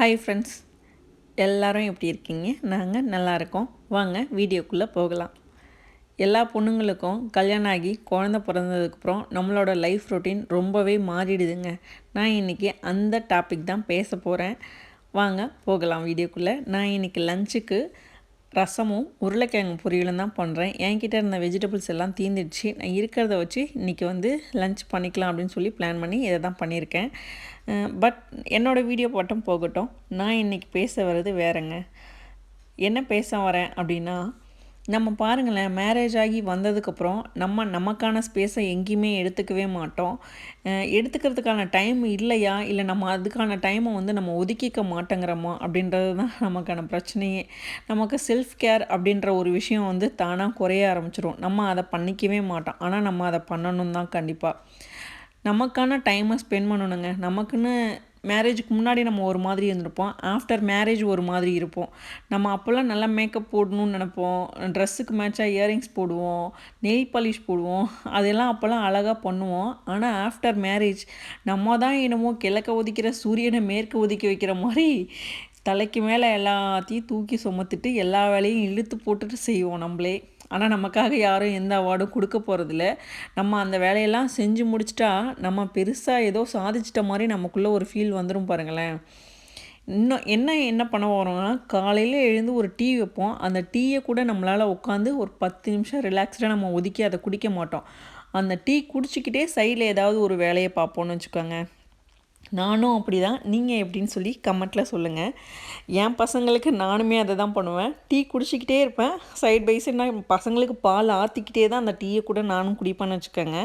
Hi friends எல்லோரும் எப்படி இருக்கீங்க? நாங்கள் நல்லா இருக்கோம். வாங்க வீடியோக்குள்ளே போகலாம். எல்லா பொண்ணுங்களுக்கும் கல்யாணம் ஆகி குழந்த பிறந்ததுக்கப்புறம் நம்மளோட லைஃப் ரொட்டீன் ரொம்பவே மாறிடுதுங்க. நான் இன்றைக்கி அந்த டாபிக் தான் பேச போகிறேன் வாங்க போகலாம் வீடியோக்குள்ளே. நான் இன்றைக்கி லஞ்சுக்கு ரசமும் உருளைக்கிழங்கு பொரியலும் தான் பண்ணுறேன் என்கிட்ட இருந்த வெஜிடபிள்ஸ் எல்லாம் தீந்துடுச்சு. நான் இருக்கிறத வச்சு இன்றைக்கி வந்து லஞ்ச் பண்ணிக்கலாம் அப்படின்னு சொல்லி பிளான் பண்ணி இதை தான் பண்ணியிருக்கேன். பட் என்னோடய வீடியோ மட்டும் போகட்டும். நான் இன்றைக்கி பேச வர்றது வேறங்க. என்ன பேச வரேன் அப்படின்னா நம்ம பாருங்களேன் மேரேஜ் ஆகி வந்ததுக்கப்புறம் நம்ம நமக்கான ஸ்பேஸை எங்கேயுமே எடுத்துக்கவே மாட்டோம். எடுத்துக்கிறதுக்கான டைம் இல்லையா? இல்லை நம்ம அதுக்கான டைமை வந்து நம்ம ஒதுக்கிக்க மாட்டேங்கிறோமா? அப்படின்றது தான் நமக்கான பிரச்சனையே. நமக்கு செல்ஃப் கேர் அப்படின்ற ஒரு விஷயம் வந்து தானாக குறைய ஆரம்பிச்சிடும் நம்ம அதை பண்ணிக்கவே மாட்டோம். ஆனால் நம்ம அதை பண்ணணும் தான் கண்டிப்பாக நமக்கான டைமை ஸ்பெண்ட் பண்ணணுங்க. நமக்குன்னு மேரேஜுக்கு முன்னாடி நம்ம ஒரு மாதிரி இருந்திருப்போம். ஆஃப்டர் மேரேஜ் ஒரு மாதிரி இருப்போம். நம்ம அப்போல்லாம் நல்லா மேக்கப் போடணும்னு நினைப்போம். ட்ரெஸ்ஸுக்கு மேட்சாக இயரிங்ஸ் போடுவோம். நெயில் பாலிஷ் போடுவோம். அதெல்லாம் அப்போல்லாம் அழகாக பண்ணுவோம். ஆனால் ஆஃப்டர் மேரேஜ் நம்ம தான் என்னமோ கிழக்க ஒதிக்கிற சூரியனை மேற்கு ஒதுக்கி வைக்கிற மாதிரி தலைக்கு மேலே எல்லாத்தையும் தூக்கி சுமத்துட்டு எல்லா வேலையும் இழுத்து போட்டுட்டு செய்வோம் நம்மளே. ஆனால் நமக்காக யாரும் எந்த அவார்டும் கொடுக்க போகிறதில்ல நம்ம அந்த வேலையெல்லாம் செஞ்சு முடிச்சிட்டா நம்ம பெருசாக ஏதோ சாதிச்சிட்ட மாதிரி நமக்குள்ளே ஒரு ஃபீல் வந்துடும் பாருங்களேன். இன்னும் என்ன என்ன பண்ண போகிறோம்னா காலையில் எழுந்து ஒரு டீ வைப்போம். அந்த டீயை கூட நம்மளால் உட்காந்து ஒரு பத்து நிமிஷம் ரிலாக்ஸ்டாக நம்ம ஒதுக்கி அதை குடிக்க மாட்டோம். அந்த டீ குடிச்சிக்கிட்டே சைடில் ஏதாவது ஒரு வேலையை பார்ப்போம்னு வச்சுக்கோங்க. நானும் அப்படி தான் நீங்கள் எப்படின்னு சொல்லி கமெண்ட்டில் சொல்லுங்கள் என் பசங்களுக்கு நானுமே அதை தான் பண்ணுவேன். டீ குடிச்சிக்கிட்டே இருப்பேன். சைட் பை சைட் நான் பசங்களுக்கு பால் ஆற்றிக்கிட்டே தான் அந்த டீயை கூட நானும் குடிப்பேன்னு வச்சுக்கோங்க.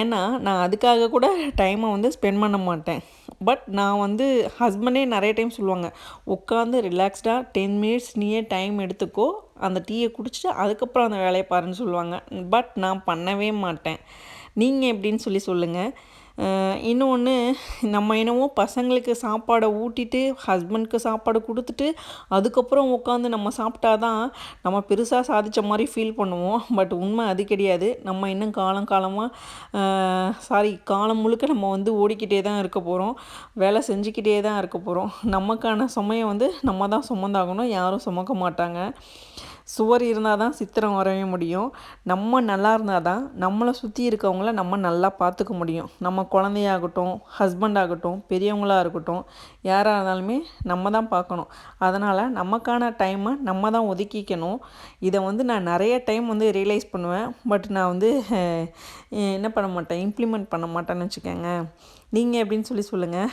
ஏன்னா நான் அதுக்காக கூட டைமை வந்து ஸ்பெண்ட் பண்ண மாட்டேன். பட் நான் வந்து ஹஸ்பண்டே நிறைய டைம் சொல்லுவாங்க. உட்காந்து ரிலாக்ஸ்டாக டென் மினிட்ஸ் நீயே டைம் எடுத்துக்கோ. அந்த டீயை குடிச்சிட்டு அதுக்கப்புறம் அந்த வேலையை பாருன்னு சொல்லுவாங்க. பட் நான் பண்ணவே மாட்டேன். நீங்கள் எப்படின்னு சொல்லி சொல்லுங்கள் இன்னொன்று நம்ம என்னவோ பசங்களுக்கு சாப்பாடை ஊட்டிட்டு ஹஸ்பண்ட்க்கு சாப்பாடு கொடுத்துட்டு அதுக்கப்புறம் உட்காந்து நம்ம சாப்பிட்டா தான் நம்ம பெருசாக சாதித்த மாதிரி ஃபீல் பண்ணுவோம். பட் உண்மை அது கிடையாது. நம்ம இன்னும் காலம் காலமாக சாரி காலம் முழுக்க நம்ம வந்து ஓடிக்கிட்டே தான் இருக்க போகிறோம் வேலை செஞ்சுக்கிட்டே தான் இருக்க போகிறோம் நமக்கான சுமையை வந்து நம்ம தான் சுமந்தாகணும். யாரும் சுமக்க மாட்டாங்க. சுவர் இருந்தால் தான் சித்திரம் வரைய முடியும். நம்ம நல்லா இருந்தால் தான் நம்மளை சுற்றி இருக்கவங்கள நம்ம நல்லா பார்த்துக்க முடியும். நம்ம குழந்தையாகட்டும் ஹஸ்பண்ட் ஆகட்டும் பெரியவங்களாக இருக்கட்டும் யாராக இருந்தாலுமே நம்ம தான் பார்க்கணும். அதனால் நமக்கான டைமை நம்ம தான் ஒதுக்கிக்கணும். இதை வந்து நான் நிறைய டைம் வந்து ரியலைஸ் பண்ணுவேன். பட் நான் வந்து என்ன பண்ண மாட்டேன் இம்ப்ளிமெண்ட் பண்ண மாட்டேன்னு வச்சுக்கோங்க. நீங்கள் எப்படின்னு சொல்லி சொல்லுங்கள்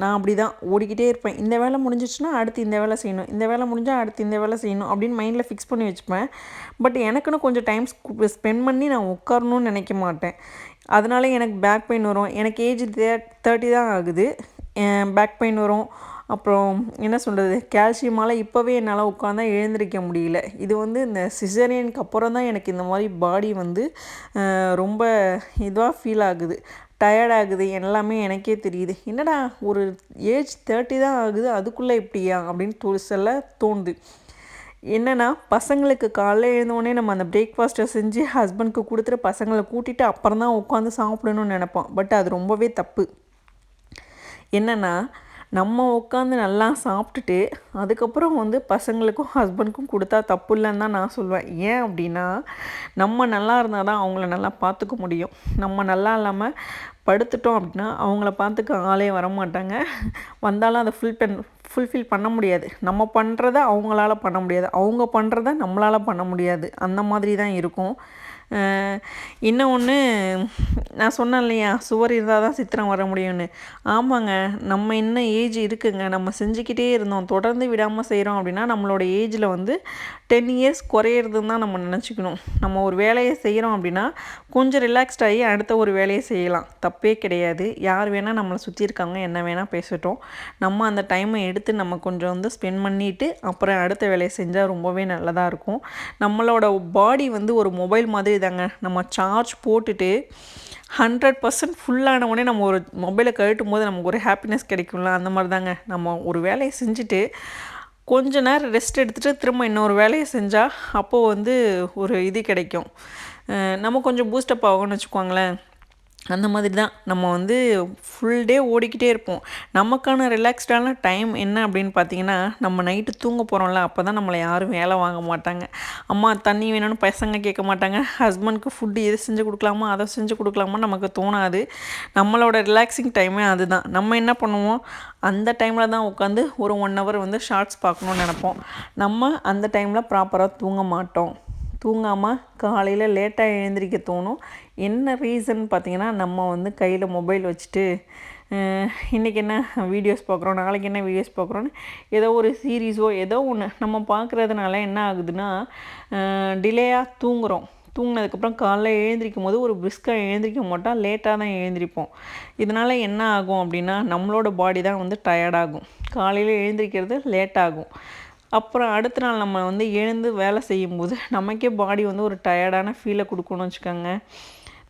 நான் அப்படி தான் ஓடிக்கிட்டே இருப்பேன். இந்த வேலை முடிஞ்சிச்சுன்னா அடுத்து இந்த வேலை செய்யணும். இந்த வேலை முடிஞ்சால் அடுத்து இந்த வேலை செய்யணும் அப்படின்னு மைண்டில் ஃபிக்ஸ் பண்ணி வச்சுப்பேன். பட் எனக்குன்னு கொஞ்சம் டைம் ஸ்பெண்ட் பண்ணி நான் உட்காரணும்னு நினைக்க மாட்டேன். அதனால எனக்கு பேக் பெயின் வரும். எனக்கு ஏஜ் தேர்ட்டி தான் ஆகுது. பேக் பெயின் வரும். அப்புறம் என்ன சொல்கிறது கால்சியமால் இப்போவே என்னால் உட்காந்தா எழுந்திரிக்க முடியல. இது வந்து இந்த சிசரியனுக்கு அப்புறம் தான் எனக்கு இந்த மாதிரி பாடி வந்து ரொம்ப இதுவாக ஃபீல் ஆகுது. டயர்ட் ஆகுது எல்லாமே எனக்கே தெரியுது. என்னடா ஒரு ஏஜ் தேர்ட்டி தான் ஆகுது அதுக்குள்ளே இப்படியா அப்படின்னு தோ சொல்ல தோணுது. என்னென்னா பசங்களுக்கு காலைல எழுந்தோடனே நம்ம அந்த பிரேக்ஃபாஸ்ட்டை செஞ்சு ஹஸ்பண்ட்க்கு கொடுத்துட்டு பசங்களை கூட்டிகிட்டு அப்புறம் தான் உட்காந்து சாப்பிடணும்னு நினப்போம். பட் அது ரொம்பவே தப்பு. என்னென்னா நம்ம உட்காந்து நல்லா சாப்பிட்டுட்டு அதுக்கப்புறம் வந்து பசங்களுக்கும் ஹஸ்பண்டுக்கும் கொடுத்தா தப்பு இல்லைன்னு தான் நான் சொல்லுவேன் ஏன் அப்படின்னா நம்ம நல்லா இருந்தால் தான் அவங்கள நல்லா பார்த்துக்க முடியும். நம்ம நல்லா இல்லாமல் படுத்துட்டோம் அப்படின்னா அவங்கள பார்த்துக்க ஆளே வர மாட்டாங்க வந்தாலும் அதை ஃபுல் பென் ஃபுல்ஃபில் பண்ண முடியாது. நம்ம பண்ணுறத அவங்களால பண்ண முடியாது. அவங்க பண்ணுறத நம்மளால் பண்ண முடியாது. அந்த மாதிரி தான் இருக்கும். இன்னும் ஒன்று நான் சொன்னேன் இல்லையா சுவர் இருந்தால் தான் சித்திரம் வர முடியும்னு. ஆமாங்க நம்ம இன்னும் ஏஜ் இருக்குங்க நம்ம செஞ்சுக்கிட்டே இருந்தோம் தொடர்ந்து விடாமல் செய்கிறோம் அப்படின்னா நம்மளோட ஏஜில் வந்து டென் இயர்ஸ் குறையிறதுன்னு தான் நம்ம நினச்சிக்கணும். நம்ம ஒரு வேலையை செய்கிறோம் அப்படின்னா கொஞ்சம் ரிலாக்ஸ்ட் ஆகி அடுத்த ஒரு வேலையை செய்யலாம். தப்பே கிடையாது. யார் வேணால் நம்மளை சுற்றி இருக்காங்க என்ன வேணால் பேசட்டும். நம்ம அந்த டைமை எடுத்து நம்ம கொஞ்சம் வந்து ஸ்பெண்ட் பண்ணிவிட்டு அப்புறம் அடுத்த வேலையை செஞ்சால் ரொம்பவே நல்லதாக இருக்கும். நம்மளோட பாடி வந்து ஒரு மொபைல் மாதிரி தாங்க நம்ம சார்ஜ் போட்டுட்டு ஹண்ட்ரட் பர்சன்ட் ஃபுல்லான உடனே நம்ம ஒரு மொபைலை கழட்டும் போது நமக்கு ஒரு ஹாப்பினஸ் கிடைக்கும்ல? அந்த மாதிரி தாங்க நம்ம ஒரு வேலையை செஞ்சுட்டு கொஞ்ச நேரம் ரெஸ்ட் எடுத்துகிட்டு திரும்ப இன்னொரு வேலையை செஞ்சால் அப்போது வந்து ஒரு இது கிடைக்கும். நம்ம கொஞ்சம் பூஸ்டப் ஆகும்னு வச்சுக்கோங்களேன். அந்த மாதிரி தான் நம்ம வந்து ஃபுல் டே ஓடிக்கிட்டே இருப்போம். நமக்கான ரிலாக்ஸ்டான டைம் என்ன அப்படின்னு பார்த்தீங்கன்னா நம்ம நைட்டு தூங்க போகிறோம்ல அப்போ தான் நம்மளை யாரும் வேலை வாங்க மாட்டாங்க. அம்மா தண்ணி வேணும்னு பசங்க கேட்க மாட்டாங்க. ஹஸ்பண்ட்க்கு ஃபுட்டு எது செஞ்சு கொடுக்கலாமா அதை செஞ்சு கொடுக்கலாமா நமக்கு தோணாது. நம்மளோட ரிலாக்ஸிங் டைமே அதுதான். நம்ம என்ன பண்ணுவோம்? அந்த டைமில் தான் உட்காந்து ஒரு ஒன் ஹவர் வந்து ஷார்ட்ஸ் பார்க்கணுன்னு நினப்போம். நம்ம அந்த டைமில் ப்ராப்பராக தூங்க மாட்டோம். தூங்காமல் காலையில் லேட்டாக எழுந்திரிக்க தோணும். என்ன ரீசன் பார்த்தீங்கன்னா நம்ம வந்து கையில் மொபைல் வச்சுட்டு இன்றைக்கி என்ன வீடியோஸ் பார்க்குறோம் நாளைக்கு என்ன வீடியோஸ் பார்க்குறோன்னு ஏதோ ஒரு சீரீஸோ ஏதோ ஒன்று நம்ம பார்க்குறதுனால என்ன ஆகுதுன்னா டிலேயாக தூங்குகிறோம் தூங்கினதுக்கப்புறம் காலைல எழுந்திரிக்கும் போது ஒரு பிரிஸ்காக எழுந்திரிக்க மாட்டோம் லேட்டாக தான் எழுந்திரிப்போம். இதனால் என்ன ஆகும் அப்படின்னா நம்மளோட பாடி தான் வந்து டயர்டாகும் காலையில் எழுந்திரிக்கிறது லேட் ஆகும். அப்புறம் அடுத்த நாள் நம்ம வந்து எழுந்து வேலை செய்யும்போது நமக்கே பாடி வந்து ஒரு டயர்டான ஃபீலை கொடுக்கணும்னு வச்சுக்கோங்க.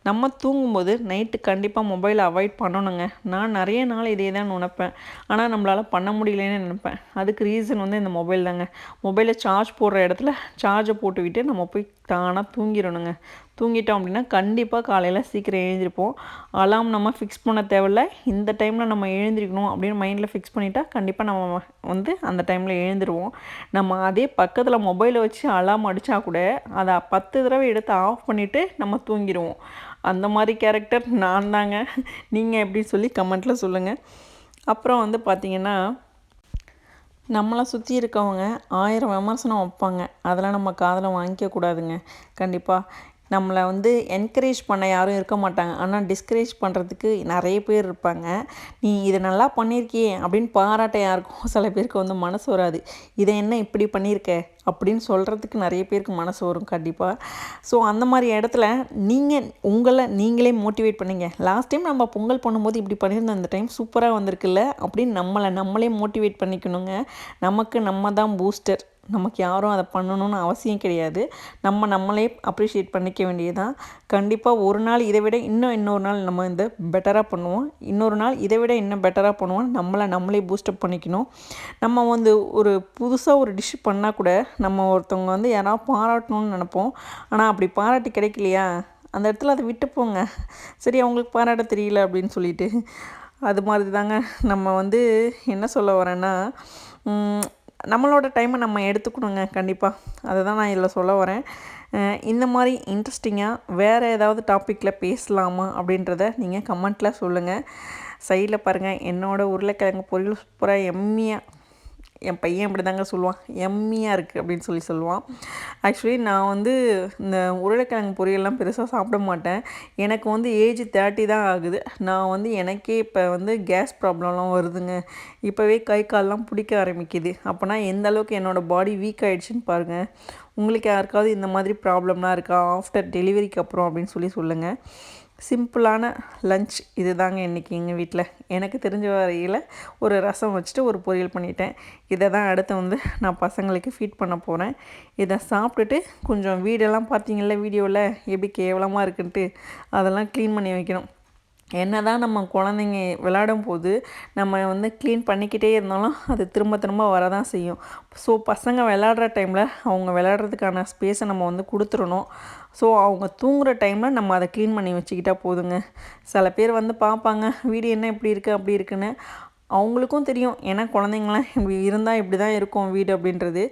நம்ம தூங்கும்போது நைட்டு கண்டிப்பாக மொபைலை அவாய்ட் பண்ணணுங்க. நான் நிறைய நாள் இதே தான் நினப்பேன் ஆனால் நம்மளால் பண்ண முடியலன்னு நினப்பேன். அதுக்கு ரீசன் வந்து இந்த மொபைல் தாங்க. மொபைலை சார்ஜ் போடுற இடத்துல சார்ஜை போட்டுவிட்டு நம்ம போய் தானாக தூங்கிடணுங்க. தூங்கிட்டோம் அப்படின்னா கண்டிப்பாக காலையில் சீக்கிரம் எழுந்திருப்போம். அலாம் நம்ம ஃபிக்ஸ் பண்ண தேவையில்ல. இந்த டைமில் நம்ம எழுந்திருக்கணும் அப்படின்னு மைண்டில் ஃபிக்ஸ் பண்ணிட்டா கண்டிப்பாக நம்ம வந்து அந்த டைமில் எழுந்திருவோம். நம்ம அதே பக்கத்தில் மொபைலை வச்சு அலாம் அடித்தா கூட அதை பத்து தடவை எடுத்து ஆஃப் பண்ணிவிட்டு நம்ம தூங்கிடுவோம். அந்த மாதிரி கேரக்டர் நான் தாங்க. நீங்கள் எப்படி சொல்லி கமெண்ட்டில் சொல்லுங்கள் அப்புறம் வந்து பார்த்திங்கன்னா நம்மளை சுற்றி இருக்கவங்க ஆயிரம் விமர்சனம் வைப்பாங்க. அதெல்லாம் நம்ம காதில் வாங்கிக்க கூடாதுங்க. கண்டிப்பாக நம்மளை வந்து என்கரேஜ் பண்ண யாரும் இருக்க மாட்டாங்க. ஆனால் டிஸ்கரேஜ் பண்ணுறதுக்கு நிறைய பேர் இருப்பாங்க. நீ இதை நல்லா பண்ணியிருக்கியே அப்படின்னு பாராட்ட யாருக்கும் சில பேருக்கு வந்து மனசு வராது. இதை என்ன இப்படி பண்ணியிருக்க? அப்படின்னு சொல்கிறதுக்கு நிறைய பேருக்கு மனசு வரும் கண்டிப்பாக ஸோ அந்த மாதிரி இடத்துல நீங்கள் உங்களை நீங்களே மோட்டிவேட் பண்ணுங்கள் லாஸ்ட் டைம் நம்ம பொங்கல் பண்ணும்போது இப்படி பண்ணியிருந்தோம். அந்த டைம் சூப்பராக வந்திருக்குல்ல அப்படின்னு நம்மளை நம்மளே மோட்டிவேட் பண்ணிக்கணுங்க. நமக்கு நம்ம தான் பூஸ்டர் நமக்கு யாரும் அதை பண்ணணும்னு அவசியம் கிடையாது. நம்ம நம்மளே அப்ரிஷியேட் பண்ணிக்க வேண்டியதுதான். கண்டிப்பாக ஒரு நாள் இதை விட இன்னும் இன்னொரு நாள் நம்ம இந்த பெட்டராக பண்ணுவோம். இன்னொரு நாள் இதை விட இன்னும் பெட்டராக பண்ணுவோம் நம்மளை நம்மளே பூஸ்டப் பண்ணிக்கணும். நம்ம வந்து ஒரு புதுசாக ஒரு டிஷ் பண்ணால் கூட நம்ம ஒருத்தவங்க வந்து யாராவது பாராட்டணும்னு நினப்போம். ஆனால் அப்படி பாராட்டி கிடைக்கலையா? அந்த இடத்துல அதை விட்டு போங்க. சரி அவங்களுக்கு பாராட்ட தெரியல அப்படின்னு சொல்லிட்டு. அது மாதிரி தாங்க நம்ம வந்து என்ன சொல்ல வரேன்னா நம்மளோட டைமை நம்ம எடுத்துக்கணுங்க கண்டிப்பாக அதை தான் நான் இதில் சொல்ல வரேன். இந்த மாதிரி இன்ட்ரெஸ்டிங்காக வேறு ஏதாவது டாப்பிக்கில் பேசலாமா அப்படின்றத நீங்கள் கமெண்ட்டில் சொல்லுங்கள் சைடில் பாருங்கள் என்னோடய உருளைக்கிழங்கு பொரியல் சூப்பராக எம்மியாக என் பையன் இப்படி தாங்க சொல்லுவான். எம்மியாக இருக்குது அப்படின்னு சொல்லி சொல்லுவான். ஆக்சுவலி நான் வந்து இந்த உருளைக்கிழங்கு பொரியல்லாம் பெருசாக சாப்பிட மாட்டேன். எனக்கு வந்து ஏஜ் தேர்ட்டி தான் ஆகுது. நான் வந்து எனக்கே இப்போ வந்து கேஸ் ப்ராப்ளம்லாம் வருதுங்க. இப்போவே கை கால்லாம் பிடிக்க ஆரம்பிக்குது. அப்போனா எந்த அளவுக்கு என்னோடய பாடி வீக் ஆகிடுச்சின்னு பாருங்கள் உங்களுக்கு யாருக்காவது இந்த மாதிரி ப்ராப்ளம்லாம் இருக்கா? ஆஃப்டர் டெலிவரிக்கு அப்புறம் அப்படின்னு சொல்லி சொல்லுங்கள் சிம்பிளான லஞ்ச் இது தாங்க இன்றைக்கி எங்கள் வீட்டில் எனக்கு தெரிஞ்ச வரையில் ஒரு ரசம் வச்சுட்டு ஒரு பொரியல் பண்ணிட்டேன். இதை தான் அடுத்து வந்து நான் பசங்களுக்கு ஃபீட் பண்ண போகிறேன் இதை சாப்பிட்டுட்டு கொஞ்சம் வீடெல்லாம் பார்த்தீங்கள வீடியோவில் எப்படி கேவலமாக இருக்குன்ட்டு அதெல்லாம் க்ளீன் பண்ணி வைக்கணும். என்ன தான் நம்ம குழந்தைங்க விளையாடும் போது நம்ம வந்து க்ளீன் பண்ணிக்கிட்டே இருந்தாலும் அது திரும்ப திரும்ப வரதான் செய்யும். ஸோ பசங்க விளாட்ற டைமில் அவங்க விளாட்றதுக்கான ஸ்பேஸை நம்ம வந்து கொடுத்துடணும். ஸோ அவங்க தூங்குகிற டைமில் நம்ம அதை க்ளீன் பண்ணி வச்சுக்கிட்டால் போதுங்க. சில பேர் வந்து பார்ப்பாங்க வீடு என்ன இப்படி இருக்குது அப்படி இருக்குன்னு. அவங்களுக்கும் தெரியும். ஏன்னா குழந்தைங்களாம் இப்படி இருந்தால் இப்படி தான் இருக்கும் வீடு அப்படின்றது.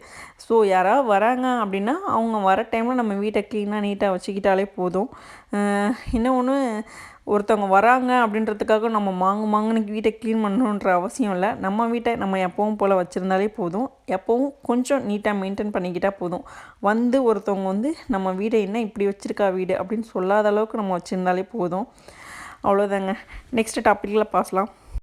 ஸோ யாராவது வராங்க அப்படின்னா அவங்க வர டைமில் நம்ம வீட்டை க்ளீனாக நீட்டாக வச்சுக்கிட்டாலே போதும். இன்னும் ஒன்று ஒருத்தவங்க வராங்க அப்படின்றதுக்காக நம்ம மாங்கு மாங்குன்னு வீட்டை க்ளீன் பண்ணணுன்ற அவசியம் இல்லை. நம்ம வீட்டை நம்ம எப்பவும் போல் வச்சுருந்தாலே போதும். எப்போவும் கொஞ்சம் நீட்டாக மெயின்டைன் பண்ணிக்கிட்டால் போதும். வந்து ஒருத்தவங்க வந்து நம்ம வீடை என்ன இப்படி வச்சுருக்கா வீடு அப்படின்னு சொல்லாத அளவுக்கு நம்ம வச்சுருந்தாலே போதும். அவ்வளோதாங்க நெக்ஸ்ட் டாப்பிக்கில் பார்க்கலாம்